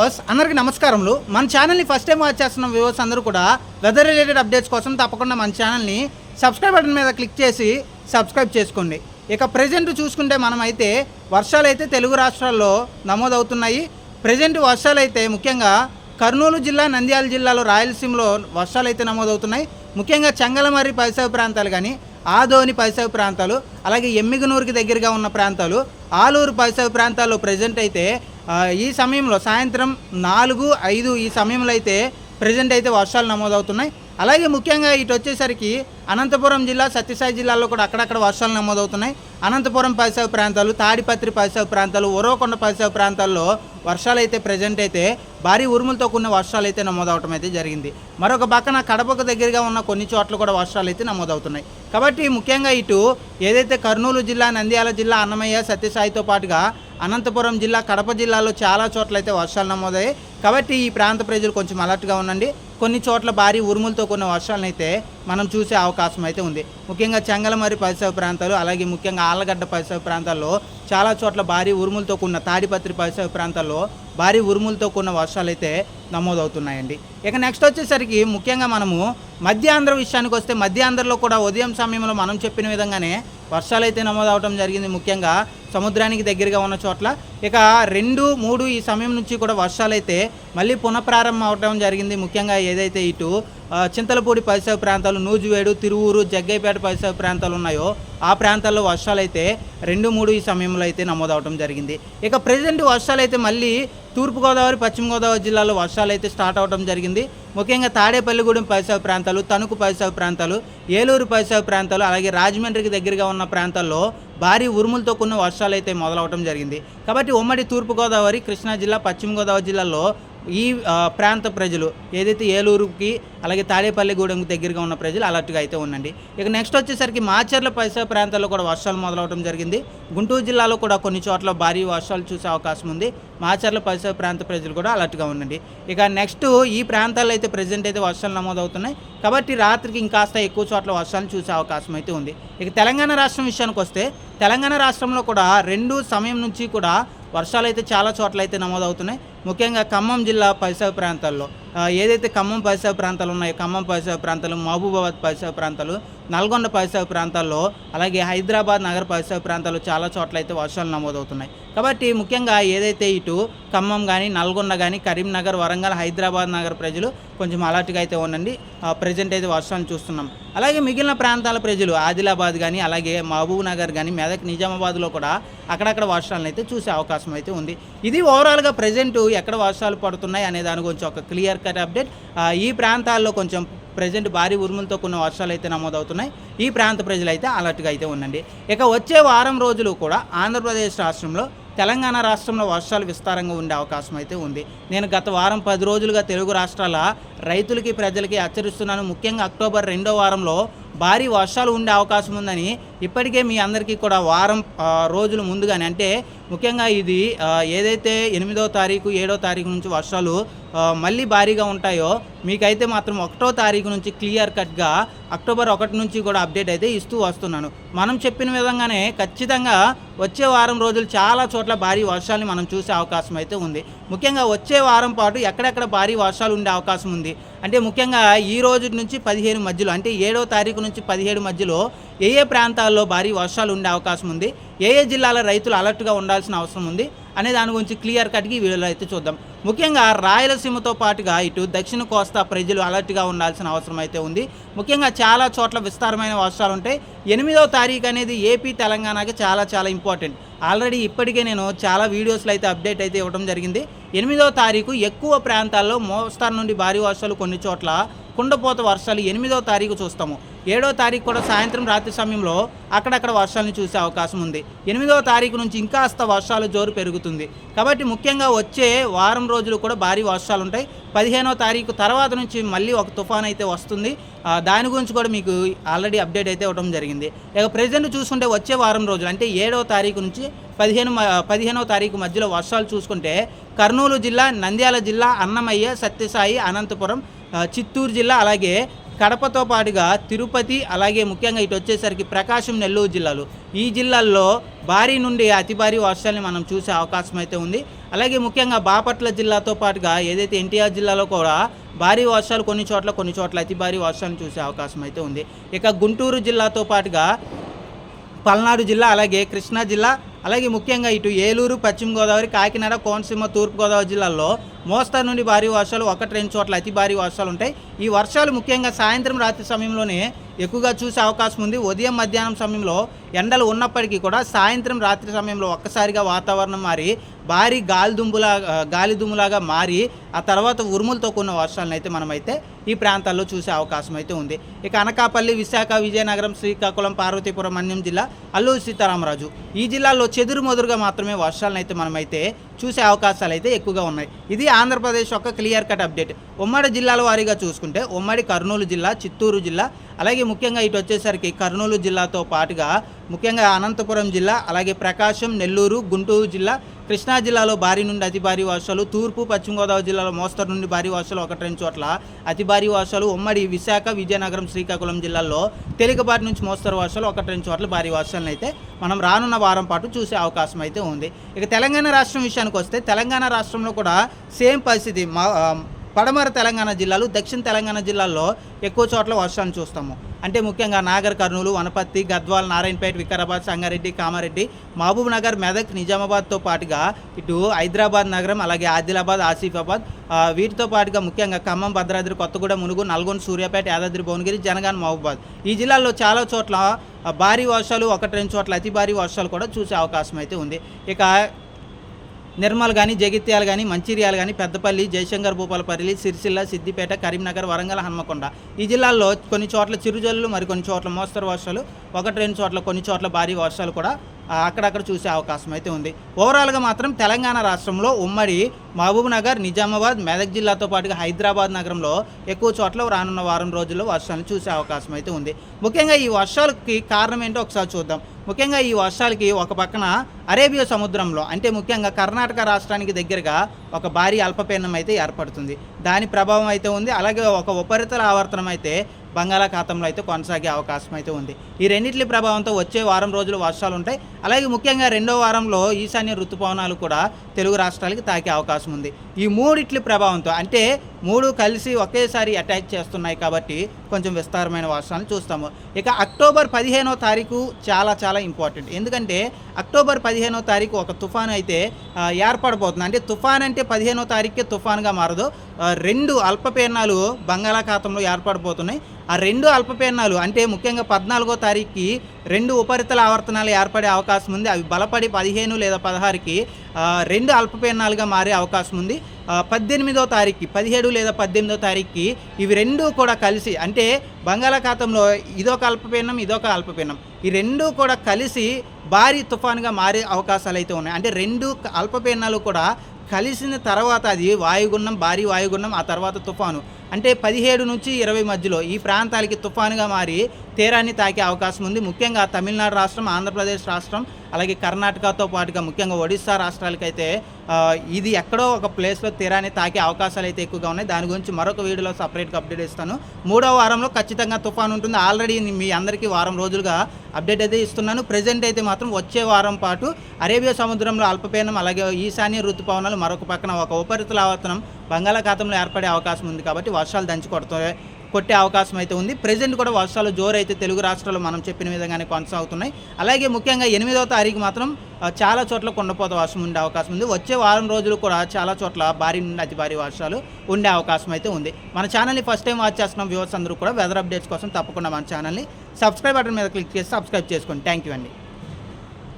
Viewers అందరికీ నమస్కారములు. మన ఛానల్ని ఫస్ట్ టైం వాచ్ చేస్తున్న వ్యూవర్స్ అందరూ కూడా వెదర్ రిలేటెడ్ అప్డేట్స్ కోసం తప్పకుండా మన ఛానల్ని సబ్స్క్రైబ్ బటన్ మీద క్లిక్ చేసి సబ్స్క్రైబ్ చేసుకోండి. ఇక ప్రజెంట్ చూసుకుంటే మనమైతే వర్షాలు అయితే తెలుగు రాష్ట్రాల్లో నమోదవుతున్నాయి. ప్రజెంట్ వర్షాలు అయితే ముఖ్యంగా కర్నూలు జిల్లా నంద్యాల జిల్లాలో రాయలసీమలో వర్షాలు అయితే నమోదవుతున్నాయి. ముఖ్యంగా చెంగలమర్రి పరిసర ప్రాంతాలు కానీ ఆదోని పరిసర ప్రాంతాలు అలాగే ఎమ్మిగనూరుకి దగ్గరగా ఉన్న ప్రాంతాలు ఆలూరు పరిసర ప్రాంతాల్లో ప్రజెంట్ అయితే ఈ సమయంలో సాయంత్రం నాలుగు ఐదు ఈ సమయంలో అయితే ప్రజెంట్ అయితే వర్షాలు నమోదవుతున్నాయి. అలాగే ముఖ్యంగా ఇటు వచ్చేసరికి అనంతపురం జిల్లా సత్యసాయి జిల్లాలో కూడా అక్కడక్కడ వర్షాలు నమోదవుతున్నాయి. అనంతపురం పరిసర ప్రాంతాలు తాడిపత్రి పరిసర ప్రాంతాలు ఒరవకొండ పరిసర ప్రాంతాల్లో వర్షాలు అయితే ప్రజెంట్ అయితే భారీ ఉరుములతో కూడిన వర్షాలు అయితే నమోదవటం అయితే జరిగింది. మరొక పక్కన కడపకు దగ్గరగా ఉన్న కొన్ని చోట్ల కూడా వర్షాలు అయితే నమోదవుతున్నాయి. కాబట్టి ముఖ్యంగా ఇటు ఏదైతే కర్నూలు జిల్లా నంద్యాల జిల్లా అన్నమయ్య సత్యసాయితో పాటుగా అనంతపురం జిల్లా కడప జిల్లాలో చాలా చోట్ల అయితే వర్షాలు నమోదయ్యాయి. కాబట్టి ఈ ప్రాంత ప్రజలు కొంచెం అలర్ట్గా ఉండండి. కొన్ని చోట్ల భారీ ఉరుములతో కూడిన వర్షాలనైతే మనం చూసే అవకాశం అయితే ఉంది. ముఖ్యంగా చెంగలమరి పరిసర ప్రాంతాలు అలాగే ముఖ్యంగా ఆలగడ్డ పరిసర ప్రాంతాల్లో చాలా చోట్ల భారీ ఉరుములతో కూడిన తాడిపత్రి పరిసర ప్రాంతాల్లో భారీ ఉరుములతో కూడిన వర్షాలు అయితే నమోదవుతున్నాయండి. ఇక నెక్స్ట్ వచ్చేసరికి ముఖ్యంగా మనము మధ్యాంధ్ర విషయానికి వస్తే మధ్యాంధ్రలో కూడా ఉదయం సమయంలో మనం చెప్పిన విధంగానే వర్షాలు అయితే నమోదవటం జరిగింది. ముఖ్యంగా సముద్రానికి దగ్గరగా ఉన్న చోట్ల. ఇక రెండు మూడు ఈ సమయం నుంచి కూడా వర్షాలు అయితే మళ్ళీ పునఃప్రారంభం అవడం జరిగింది. ముఖ్యంగా ఏదైతే ఇటు చింతలపూడి పరిసర ప్రాంతాలు నూజివేడు తిరువూరు జగ్గైపేట పరిసర ప్రాంతాలు ఉన్నాయో ఆ ప్రాంతాల్లో వర్షాలు అయితే రెండు మూడు ఈ సమయంలో అయితే నమోదవడం జరిగింది. ఇక ప్రజెంట్ వర్షాలు అయితే మళ్ళీ తూర్పుగోదావరి పశ్చిమ గోదావరి జిల్లాలో వర్షాలు అయితే స్టార్ట్ అవడం జరిగింది. ముఖ్యంగా తాడేపల్లిగూడెం పరిసర ప్రాంతాలు తణుకు పరిసర ప్రాంతాలు ఏలూరు పరిసర ప్రాంతాలు అలాగే రాజమండ్రికి దగ్గరగా ఉన్న ప్రాంతాల్లో భారీ ఉరుములతో కూడిన వర్షాలు అయితే మొదలవడం జరిగింది. కాబట్టి ఉమ్మడి తూర్పుగోదావరి కృష్ణా జిల్లా పశ్చిమ గోదావరి జిల్లాలో ఈ ప్రాంత ప్రజలు ఏదైతే ఏలూరుకి అలాగే తాడేపల్లిగూడెంకి దగ్గరగా ఉన్న ప్రజలు అలర్ట్గా అయితే ఉండండి. ఇక నెక్స్ట్ వచ్చేసరికి మాచర్ల పరిసర ప్రాంతాల్లో కూడా వర్షాలు మొదలవడం జరిగింది. గుంటూరు జిల్లాలో కూడా కొన్ని చోట్ల భారీ వర్షాలు చూసే అవకాశం ఉంది. మాచర్ల పరిసర ప్రాంత ప్రజలు కూడా అలర్ట్గా ఉండండి. ఇక నెక్స్ట్ ఈ ప్రాంతాల్లో అయితే ప్రజెంట్ అయితే వర్షాలు నమోదవుతున్నాయి. కాబట్టి రాత్రికి ఇంకాస్త ఎక్కువ చోట్ల వర్షాలు చూసే అవకాశం అయితే ఉంది. ఇక తెలంగాణ రాష్ట్రం విషయానికి వస్తే తెలంగాణ రాష్ట్రంలో కూడా రెండు సమయం నుంచి కూడా వర్షాలు అయితే చాలా చోట్ల అయితే నమోదవుతున్నాయి. ముఖ్యంగా ఖమ్మం జిల్లా పరిసర ప్రాంతాల్లో ఏదైతే ఖమ్మం పరిసర ప్రాంతాలు ఉన్నాయో ఖమ్మం పరిసర ప్రాంతాలు మహబూబాబాద్ పరిసర ప్రాంతాలు నల్గొండ పరిసర ప్రాంతాల్లో అలాగే హైదరాబాద్ నగర పరిసర ప్రాంతాలు చాలా చోట్ల అయితే వర్షాలు నమోదవుతున్నాయి. కాబట్టి ముఖ్యంగా ఏదైతే ఇటు ఖమ్మం కానీ నల్గొండ కానీ కరీంనగర్ వరంగల్ హైదరాబాద్ నగర ప్రజలు కొంచెం అలర్ట్గా అయితే ఉండండి. ప్రజెంట్ అయితే వర్షాలు చూస్తున్నాం. అలాగే మిగిలిన ప్రాంతాల ప్రజలు ఆదిలాబాద్ కానీ అలాగే మహబూబ్ నగర్ కానీ మెదక్ నిజామాబాద్లో కూడా అక్కడక్కడ వర్షాలను అయితే చూసే అవకాశం అయితే ఉంది. ఇది ఓవరాల్గా ప్రజెంట్ ఎక్కడ వర్షాలు పడుతున్నాయి అనే దాని గురించి ఒక క్లియర్ కట్ అప్డేట్ ఈ ప్రాంతాల్లో కొంచెం ప్రజెంట్ భారీ ఉరుములతో కొన్ని వర్షాలు అయితే నమోదవుతున్నాయి. ఈ ప్రాంత ప్రజలు అయితే అలర్ట్గా అయితే ఉండండి. ఇక వచ్చే వారం రోజులు కూడా ఆంధ్రప్రదేశ్ రాష్ట్రంలో తెలంగాణ రాష్ట్రంలో వర్షాలు విస్తారంగా ఉండే అవకాశం అయితే ఉంది. నేను గత వారం పది రోజులుగా తెలుగు రాష్ట్రాల రైతులకి ప్రజలకి హెచ్చరిస్తున్నాను. ముఖ్యంగా అక్టోబర్ రెండో వారంలో భారీ వర్షాలు ఉండే అవకాశం ఉందని ఇప్పటికే మీ అందరికీ కూడా వారం రోజులు ముందుగానే అంటే ముఖ్యంగా ఇది ఏదైతే ఎనిమిదో తారీఖు ఏడో తారీఖు నుంచి వర్షాలు మళ్ళీ భారీగా ఉంటాయో మీకైతే మాత్రం ఒకటో తారీఖు నుంచి క్లియర్ కట్గా అక్టోబర్ ఒకటి నుంచి కూడా అప్డేట్ అయితే ఇస్తూ వస్తున్నాను. మనం చెప్పిన విధంగానే ఖచ్చితంగా వచ్చే వారం రోజులు చాలా చోట్ల భారీ వర్షాలని మనం చూసే అవకాశం అయితే ఉంది. ముఖ్యంగా వచ్చే వారం పాటు ఎక్కడెక్కడ భారీ వర్షాలు ఉండే అవకాశం ఉంది? అంటే ముఖ్యంగా ఈ రోజు నుంచి పదిహేను మధ్యలో అంటే ఏడో తారీఖు నుంచి పదిహేడు మధ్యలో ఏ ఏ ప్రాంతాల్లో భారీ వర్షాలు ఉండే అవకాశం ఉంది ఏ ఏ జిల్లాల రైతులు అలర్ట్గా ఉండాల్సిన అవసరం ఉంది అనే దాని గురించి క్లియర్ కట్గా ఈ వీడియోలో అయితే చూద్దాం. ముఖ్యంగా రాయలసీమతో పాటుగా ఇటు దక్షిణ కోస్తా ప్రజలు అలర్ట్గా ఉండాల్సిన అవసరం అయితే ఉంది. ముఖ్యంగా చాలా చోట్ల విస్తారమైన వర్షాలు ఉంటాయి ఎనిమిదవ తారీఖు అనేది ఏపీ తెలంగాణకి చాలా చాలా ఇంపార్టెంట్. ఆల్రెడీ ఇప్పటికే నేను చాలా వీడియోస్లో అయితే అప్డేట్ అయితే ఇవ్వడం జరిగింది. ఎనిమిదవ తారీఖు ఎక్కువ ప్రాంతాల్లో మోస్తారు నుండి భారీ వర్షాలు కొన్ని చోట్ల కుండపోత వర్షాలు ఎనిమిదవ తారీఖు చూస్తాము. ఏడో తారీఖు కూడా సాయంత్రం రాత్రి సమయంలో అక్కడక్కడ వర్షాలను చూసే అవకాశం ఉంది. ఎనిమిదవ తారీఖు నుంచి ఇంకాస్త వర్షాలు జోరు పెరుగుతుంది. కాబట్టి ముఖ్యంగా వచ్చే వారం రోజులు కూడా భారీ వర్షాలు ఉంటాయి. పదిహేనో తారీఖు తర్వాత నుంచి మళ్ళీ ఒక తుఫాన్ అయితే వస్తుంది. దాని గురించి కూడా మీకు ఆల్రెడీ అప్డేట్ అయితే ఇవ్వడం జరిగింది. ఇక ప్రజెంట్ చూసుకుంటే వచ్చే వారం రోజులు అంటే ఏడవ తారీఖు నుంచి పదిహేను మ- పదిహేనవ తారీఖు మధ్యలో వర్షాలు చూసుకుంటే కర్నూలు జిల్లా నంద్యాల జిల్లా అన్నమయ్య సత్యసాయి అనంతపురం చిత్తూరు జిల్లా అలాగే కడపతో పాటుగా తిరుపతి అలాగే ముఖ్యంగా ఇటు వచ్చేసరికి ప్రకాశం నెల్లూరు జిల్లాలు. ఈ జిల్లాల్లో భారీ నుండి అతి భారీ వర్షాలని మనం చూసే అవకాశం అయితే ఉంది. అలాగే ముఖ్యంగా బాపట్ల జిల్లాతో పాటుగా ఏదైతే ఎన్టీఆర్ జిల్లాలో కూడా భారీ వర్షాలు కొన్ని చోట్ల కొన్ని చోట్ల అతి భారీ వర్షాలను చూసే అవకాశం అయితే ఉంది. ఇక గుంటూరు జిల్లాతో పాటుగా పల్నాడు జిల్లా అలాగే కృష్ణా జిల్లా అలాగే ముఖ్యంగా ఇటు ఏలూరు పశ్చిమ గోదావరి కాకినాడ కోనసీమ తూర్పు గోదావరి జిల్లాల్లో మోస్తరు నుండి భారీ వర్షాలు ఒకటి రెండు చోట్ల అతి భారీ వర్షాలు ఉంటాయి. ఈ వర్షాలు ముఖ్యంగా సాయంత్రం రాత్రి సమయంలోనే ఎక్కువగా చూసే అవకాశం ఉంది. ఉదయం మధ్యాహ్నం సమయంలో ఎండలు ఉన్నప్పటికీ కూడా సాయంత్రం రాత్రి సమయంలో ఒక్కసారిగా వాతావరణం మారి భారీ గాలి దుమ్ములా గాలి దుమ్ములాగా మారి ఆ తర్వాత ఉరుములతో కూడిన వర్షాలను అయితే మనమైతే ఈ ప్రాంతాల్లో చూసే అవకాశం అయితే ఉంది. ఇక అనకాపల్లి విశాఖ విజయనగరం శ్రీకాకుళం పార్వతీపురం అన్యం జిల్లా అల్లూరు సీతారామరాజు. ఈ జిల్లాల్లో చెదురు మొదురుగా మాత్రమే వర్షాలను అయితే మనమైతే చూసే అవకాశాలు అయితే ఎక్కువగా ఉన్నాయి. ఇది ఆంధ్రప్రదేశ్ యొక్క క్లియర్ కట్ అప్డేట్. ఉమ్మడి జిల్లాల వారీగా చూసుకుంటే ఉమ్మడి కర్నూలు జిల్లా చిత్తూరు జిల్లా అలాగే ముఖ్యంగా ఇటు వచ్చేసరికి కర్నూలు జిల్లాతో పాటుగా ముఖ్యంగా అనంతపురం జిల్లా అలాగే ప్రకాశం నెల్లూరు గుంటూరు జిల్లా కృష్ణా జిల్లాలో భారీ నుండి అతి భారీ వర్షాలు తూర్పు పశ్చిమ గోదావరి జిల్లాలో మోస్తరు నుండి భారీ వర్షాలు ఒకటి రెండు చోట్ల అతి భారీ వర్షాలు ఉమ్మడి విశాఖ విజయనగరం శ్రీకాకుళం జిల్లాల్లో తేలికపాటి నుంచి మోస్తరు వర్షాలు ఒకటి రెండు చోట్ల భారీ వర్షాలను అయితే మనం రానున్న వారం పాటు చూసే అవకాశం అయితే ఉంది. ఇక తెలంగాణ రాష్ట్రం విషయానికి వస్తే తెలంగాణ రాష్ట్రంలో కూడా సేమ్ పరిస్థితి. మా పడమర తెలంగాణ జిల్లాలు దక్షిణ తెలంగాణ జిల్లాల్లో ఎక్కువ చోట్ల వర్షాలు చూస్తాము. అంటే ముఖ్యంగా నాగర్ కర్నూలు వనపర్తి గద్వాల్ నారాయణపేట వికారాబాద్ సంగారెడ్డి కామారెడ్డి మహబూబ్ నగర్ మెదక్ నిజామాబాద్తో పాటుగా ఇటు హైదరాబాద్ నగరం అలాగే ఆదిలాబాద్ ఆసిఫాబాద్ వీటితో పాటుగా ముఖ్యంగా ఖమ్మం భద్రాద్రి కొత్తగూడెం మునుగు నల్గొండ సూర్యాపేట యాదాద్రి భువనగిరి జనగాన్ మహబూబాద్. ఈ జిల్లాల్లో చాలా చోట్ల భారీ వర్షాలు ఒకటి రెండు చోట్ల అతి భారీ వర్షాలు కూడా చూసే అవకాశం అయితే ఉంది. ఇక నిర్మల్ కానీ జగిత్యాల కానీ మంచిర్యాల కానీ పెద్దపల్లి జయశంకర్ భూపాలపల్లి సిరిసిల్ల సిద్దిపేట కరీంనగర్ వరంగల్ హన్మకొండ. ఈ జిల్లాల్లో కొన్ని చోట్ల చిరుజల్లు మరి కొన్ని చోట్ల మోస్తరు వర్షాలు ఒకటి రెండు చోట్ల కొన్ని చోట్ల భారీ వర్షాలు కూడా అక్కడక్కడ చూసే అవకాశం అయితే ఉంది. ఓవరాల్గా మాత్రం తెలంగాణ రాష్ట్రంలో ఉమ్మడి మహబూబ్నగర్ నిజామాబాద్ మెదక్ జిల్లాతో పాటుగా హైదరాబాద్ నగరంలో ఎక్కువ చోట్ల రానున్న వారం రోజుల్లో వర్షాలు చూసే అవకాశం అయితే ఉంది. ముఖ్యంగా ఈ వర్షాలకి కారణం ఏంటో ఒకసారి చూద్దాం. ముఖ్యంగా ఈ వర్షాలకి ఒక పక్కన అరేబియా సముద్రంలో అంటే ముఖ్యంగా కర్ణాటక రాష్ట్రానికి దగ్గరగా ఒక భారీ అల్పపీడనం అయితే ఏర్పడుతుంది. దాని ప్రభావం అయితే ఉంది. అలాగే ఒక ఉపరితల ఆవర్తనం అయితే బంగాళాఖాతంలో అయితే కొనసాగే అవకాశం అయితే ఉంది. ఈ రెండింటి ప్రభావంతో వచ్చే వారం రోజులు వర్షాలు ఉంటాయి. అలాగే ముఖ్యంగా రెండో వారంలో ఈశాన్య ఋతుపవనాలు కూడా తెలుగు రాష్ట్రాలకి తాకే అవకాశం ఉంది. ఈ మూడిట్ల ప్రభావంతో అంటే మూడు కలిసి ఒకేసారి అటాక్ చేస్తున్నాయి కాబట్టి కొంచెం విస్తారమైన వర్షాలను చూస్తాము. ఇక అక్టోబర్ పదిహేనో తారీఖు చాలా చాలా ఇంపార్టెంట్. ఎందుకంటే అక్టోబర్ పదిహేనో తారీఖు ఒక తుఫాన్ అయితే ఏర్పడబోతుంది. అంటే తుఫాన్ అంటే పదిహేనో తారీఖుకే తుఫాన్గా మారదు. రెండు అల్పపీడనాలు బంగాళాఖాతంలో ఏర్పడబోతున్నాయి. ఆ రెండు అల్పపీడనాలు అంటే ముఖ్యంగా పద్నాలుగో తారీఖుకి రెండు ఉపరితల ఆవర్తనాలు ఏర్పడే అవకాశం ఉంది. అవి బలపడి పదిహేను లేదా పదహారుకి రెండు అల్పపీడనాలుగా మారే అవకాశం ఉంది. పద్దెనిమిదో తారీఖుకి పదిహేడు లేదా పద్దెనిమిదో తారీఖుకి ఇవి రెండు కూడా కలిసి అంటే బంగాళాఖాతంలో ఇదొక అల్పపీడనం ఇదొక అల్పపీడనం. ఈ రెండు కూడా కలిసి భారీ తుఫాన్గా మారే అవకాశాలు అయితే ఉన్నాయి. అంటే రెండు క- అల్పపీడనాలు కూడా కలిసిన తర్వాత అది వాయుగుండం భారీ వాయుగుండం ఆ తర్వాత తుఫాను. అంటే పదిహేడు నుంచి ఇరవై మధ్యలో ఈ ప్రాంతాలకి తుఫానుగా మారి తీరాన్ని తాకే అవకాశం ఉంది. ముఖ్యంగా తమిళనాడు రాష్ట్రం ఆంధ్రప్రదేశ్ రాష్ట్రం అలాగే కర్ణాటకతో పాటుగా ముఖ్యంగా ఒడిశా రాష్ట్రాలకైతే ఇది ఎక్కడో ఒక ప్లేస్లో తీరాన్ని తాకే అవకాశాలు అయితే ఎక్కువగా ఉన్నాయి. దాని గురించి మరొక వీడియోలో సపరేట్గా అప్డేట్ ఇస్తాను. మూడో వారంలో ఖచ్చితంగా తుఫాన్ ఉంటుంది. ఆల్రెడీ మీ అందరికీ వారం రోజులుగా అప్డేట్ అయితే ఇస్తున్నాను. ప్రజెంట్ అయితే మాత్రం వచ్చే వారం పాటు అరేబియా సముద్రంలో అల్పపీడనం అలాగే ఈశాన్య ఋతుపవనాలు మరొక పక్కన ఒక ఉపరితల ఆవర్తనం బంగాళాఖాతంలో ఏర్పడే అవకాశం ఉంది కాబట్టి వర్షాలు దంచి కొడతాయి కొట్టే అవకాశం అయితే ఉంది. ప్రజెంట్ కూడా వర్షాలు జోరైతే తెలుగు రాష్ట్రాల్లో మనం చెప్పిన విధంగానే కొనసాగుతున్నాయి. అలాగే ముఖ్యంగా ఎనిమిదవ తారీఖు మాత్రం చాలా చోట్ల కొండపోత వర్షం ఉండే అవకాశం ఉంది. వచ్చే వారం రోజులు కూడా చాలా చోట్ల భారీ నుండి అతి భారీ వర్షాలు ఉండే అవకాశం అయితే ఉంది. మన ఛానల్ని ఫస్ట్ టైం వాచ్ చేస్తున్న వ్యూవర్స్ అందరూ కూడా వెదర్ అప్డేట్స్ కోసం తప్పకుండా మన ఛానల్ని సబ్స్క్రైబ్ బటన్ మీద క్లిక్ చేసి సబ్స్క్రైబ్ చేసుకోండి. థ్యాంక్ యూ అండి.